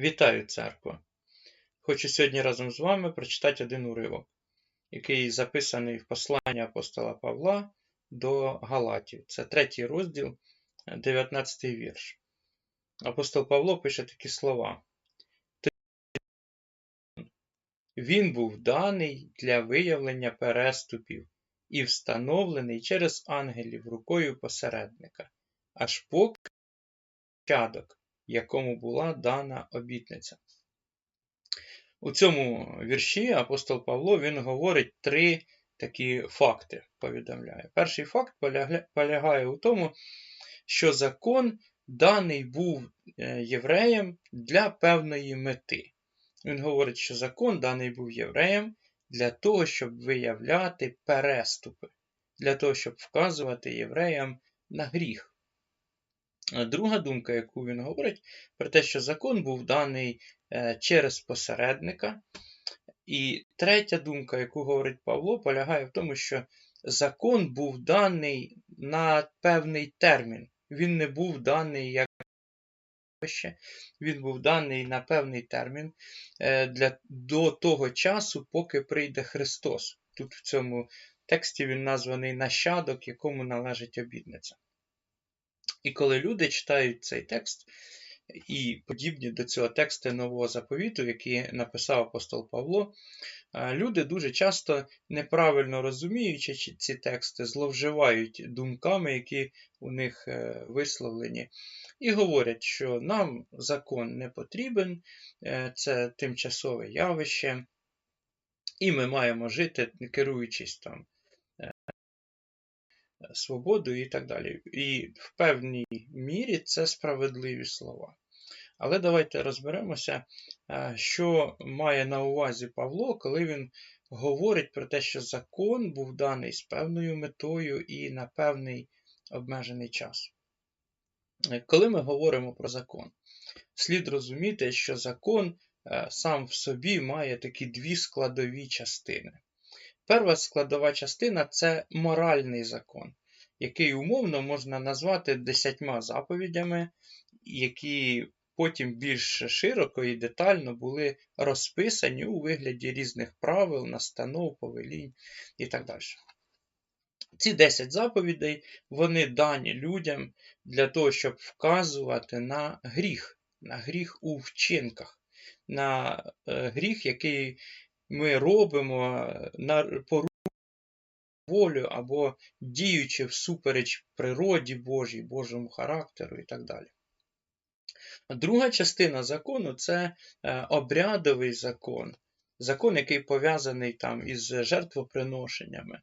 Вітаю, церква! Хочу сьогодні разом з вами прочитати один уривок, який записаний в посланні апостола Павла до Галатів. Це третій розділ, 19 вірш. Апостол Павло пише такі слова. Він був даний для виявлення переступів і встановлений через ангелів рукою посередника, аж поки чадок якому була дана обітниця. У цьому вірші апостол Павло він говорить три такі факти. повідомляє. Перший факт полягає у тому, що закон даний був е, євреям для певної мети. Він говорить, що закон даний був євреям для того, щоб виявляти переступи, для того, щоб вказувати євреям на гріх. Друга думка, яку він говорить, про те, що закон був даний е, через посередника. І третя думка, яку говорить Павло, полягає в тому, що закон був даний на певний термін. Він не був даний як він був даний на певний термін е, для, до того часу, поки прийде Христос. Тут в цьому тексті він названий нащадок, якому належить обідниця. І коли люди читають цей текст і подібні до цього тексту нового заповіту, який написав апостол Павло, люди дуже часто неправильно розуміючи ці тексти, зловживають думками, які у них е, висловлені, і говорять, що нам закон не потрібен, е, це тимчасове явище, і ми маємо жити, керуючись там свободу і так далі. І в певній мірі це справедливі слова. Але давайте розберемося, е, що має на увазі Павло, коли він говорить про те, що закон був даний з певною метою і на певний обмежений час. Е, коли ми говоримо про закон, слід розуміти, що закон е, сам в собі має такі дві складові частини. Перша складова частина це моральний закон який умовно можна назвати десятьма заповідями, які потім більш широко і детально були розписані у вигляді різних правил, настанов, повелінь і так далі. Ці 10 заповідей вони дані людям для того, щоб вказувати на гріх, на гріх у вчинках, на е, гріх, який ми робимо на волю або діючи всупереч природі Божій, Божому характеру і так далі. Друга частина закону це е, обрядовий закон, закон, який пов'язаний там із жертвоприношеннями,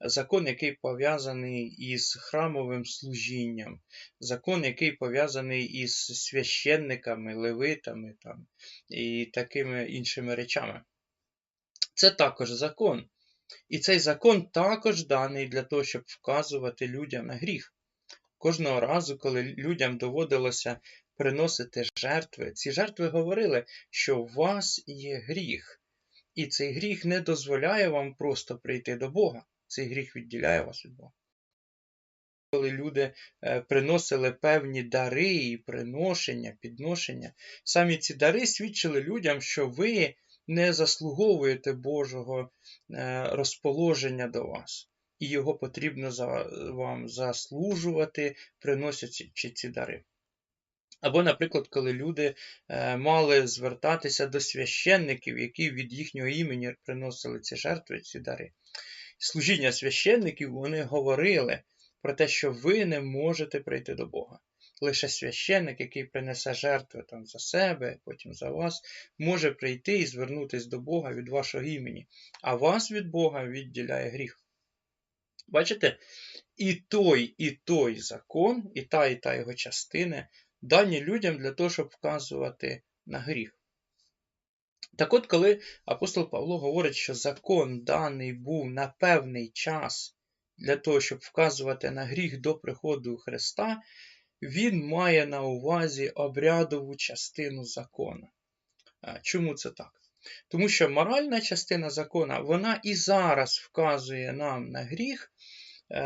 закон, який пов'язаний із храмовим служінням, закон, який пов'язаний із священниками, левитами там, і такими іншими речами. Це також закон, і цей закон також даний для того, щоб вказувати людям на гріх. Кожного разу, коли людям доводилося приносити жертви, ці жертви говорили, що у вас є гріх, і цей гріх не дозволяє вам просто прийти до Бога. Цей гріх відділяє вас від Бога. Коли люди е, приносили певні дари і приношення, підношення, самі ці дари свідчили людям, що ви не заслуговуєте Божого е, розположення до вас, і його потрібно вам заслужувати, приносячи ці дари. Або, наприклад, коли люди е, мали звертатися до священників, які від їхнього імені приносили ці жертви, ці дари. Служіння священників вони говорили про те, що ви не можете прийти до Бога. Лише священник, який принесе жертви там за себе, потім за вас, може прийти і звернутися до Бога від вашого імені, а вас від Бога відділяє гріх. Бачите? І той, і той закон, і та, і та його частини дані людям для того, щоб вказувати на гріх. Так от, коли апостол Павло говорить, що закон даний був на певний час для того, щоб вказувати на гріх до приходу Христа, він має на увазі обрядову частину закона. Чому це так? Тому що моральна частина закона, вона і зараз вказує нам на гріх, е,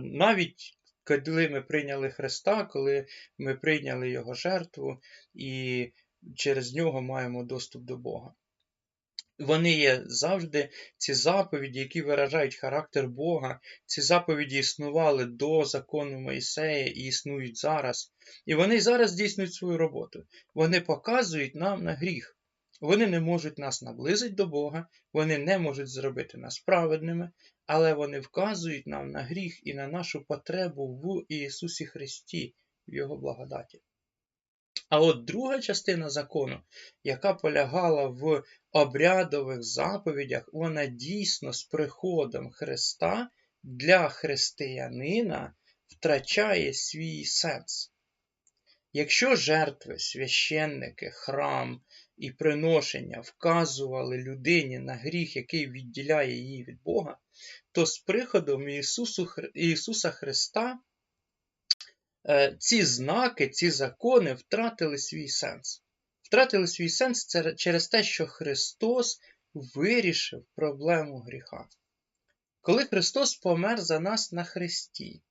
навіть коли ми прийняли Христа, коли ми прийняли Його жертву і через нього маємо доступ до Бога. Вони є завжди ці заповіді, які виражають характер Бога. Ці заповіді існували до закону Моїсея і існують зараз. І вони зараз здійснюють свою роботу. Вони показують нам на гріх. Вони не можуть нас наблизити до Бога, вони не можуть зробити нас праведними, але вони вказують нам на гріх і на нашу потребу в Ісусі Христі, в Його благодаті. А от друга частина закону, яка полягала в обрядових заповідях, вона дійсно з приходом Христа для християнина втрачає свій сенс. Якщо жертви, священники, храм і приношення вказували людині на гріх, який відділяє її від Бога, то з приходом Ісусу, Ісуса Христа ці знаки, ці закони втратили свій сенс. Втратили свій сенс через те, що Христос вирішив проблему гріха. Коли Христос помер за нас на Христі,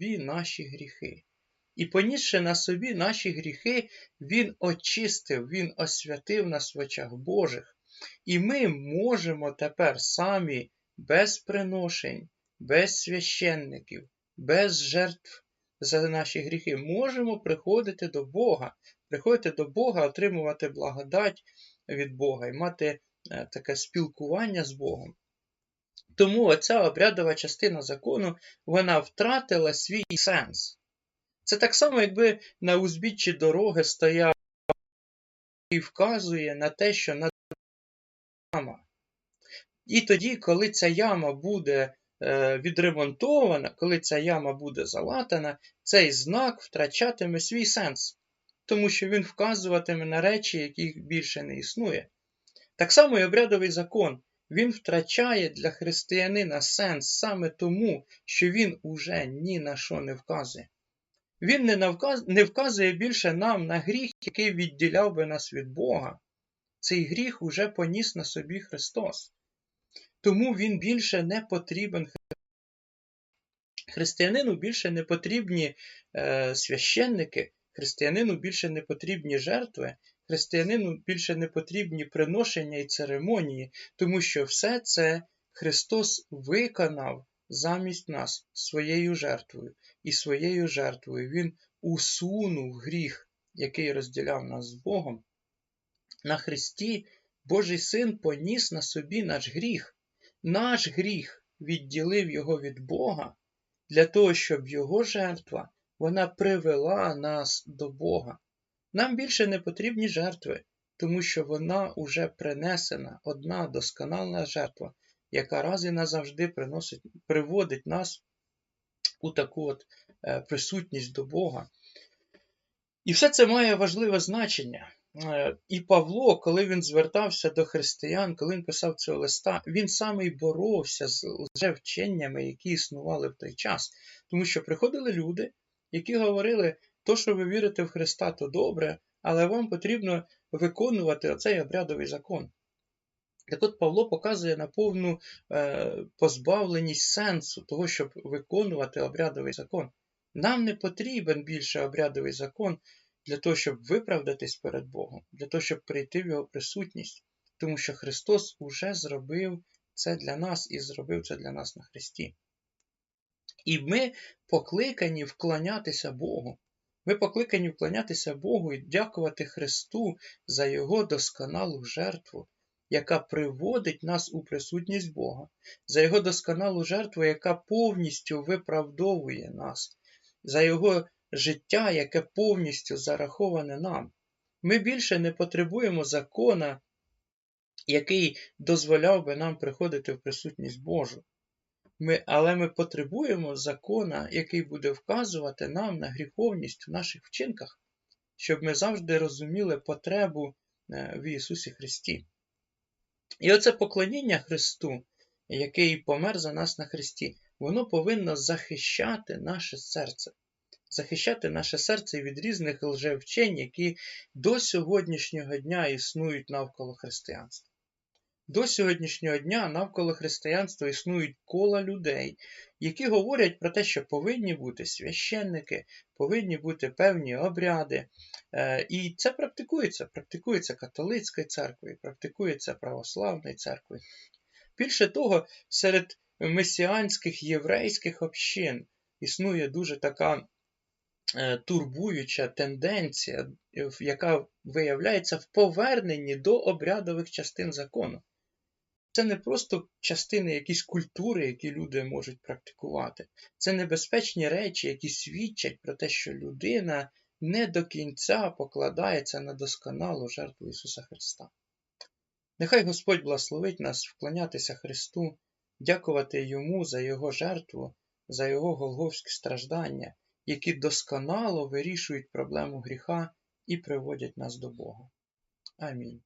Він наші гріхи. І понісши на собі наші гріхи, Він очистив, Він освятив нас в очах Божих. І ми можемо тепер самі без приношень, без священників, без жертв за наші гріхи можемо приходити до Бога, приходити до Бога, отримувати благодать від Бога і мати е, таке спілкування з Богом. Тому оця обрядова частина закону вона втратила свій сенс. Це так само, якби на узбіччі дороги стояв і вказує на те, що над яма. І тоді, коли ця яма буде відремонтована, коли ця яма буде залатана, цей знак втрачатиме свій сенс, тому що він вказуватиме на речі, яких більше не існує. Так само і обрядовий закон. Він втрачає для християнина сенс саме тому, що він уже ні на що не вказує. Він не вказує більше нам на гріх, який відділяв би нас від Бога. Цей гріх уже поніс на собі Христос. Тому він більше не потрібен християнину більше не потрібні е, священники, християнину більше не потрібні жертви, християнину більше не потрібні приношення і церемонії, тому що все це Христос виконав замість нас своєю жертвою, і своєю жертвою Він усунув гріх, який розділяв нас з Богом. На Христі Божий Син поніс на собі наш гріх. Наш гріх відділив його від Бога для того, щоб його жертва вона привела нас до Бога. Нам більше не потрібні жертви, тому що вона уже принесена, одна доскональна жертва, яка раз і назавжди приносить, приводить нас у таку от е, присутність до Бога. І все це має важливе значення. Е, і Павло, коли він звертався до християн, коли він писав цього листа, він саме й боровся з лжевченнями, які існували в той час. Тому що приходили люди, які говорили, то, що ви вірите в Христа, то добре, але вам потрібно виконувати оцей обрядовий закон. Так от Павло показує на повну е, позбавленість сенсу того, щоб виконувати обрядовий закон. Нам не потрібен більше обрядовий закон для того, щоб виправдатись перед Богом, для того, щоб прийти в Його присутність, тому що Христос уже зробив це для нас і зробив це для нас на Христі. І ми покликані вклонятися Богу. Ми покликані вклонятися Богу і дякувати Христу за Його досконалу жертву, яка приводить нас у присутність Бога, за Його досконалу жертву, яка повністю виправдовує нас, за Його життя, яке повністю зараховане нам. Ми більше не потребуємо закона, який дозволяв би нам приходити в присутність Божу. Ми, Але ми потребуємо закона, який буде вказувати нам на гріховність в наших вчинках, щоб ми завжди розуміли потребу е, в Ісусі Христі. І оце поклоніння Христу, який помер за нас на Христі, воно повинно захищати наше серце захищати наше серце від різних лжевчень, які до сьогоднішнього дня існують навколо християнства. До сьогоднішнього дня навколо християнства існують кола людей, які говорять про те, що повинні бути священники, повинні бути певні обряди. Е, І це практикується. Практикується католицькою церквою, практикується православною церквою. Більше того, серед месіанських єврейських общин існує дуже така турбуюча тенденція, е, яка виявляється в поверненні до обрядових частин закону. Це не просто частини якісь культури, які люди можуть практикувати. Це небезпечні речі, які свідчать про те, що людина не до кінця покладається на досконалу жертву Ісуса Христа. Нехай Господь благословить нас вклонятися Христу, дякувати Йому за Його жертву, за Його голговські страждання, які досконало вирішують проблему гріха і приводять нас до Бога. Амінь.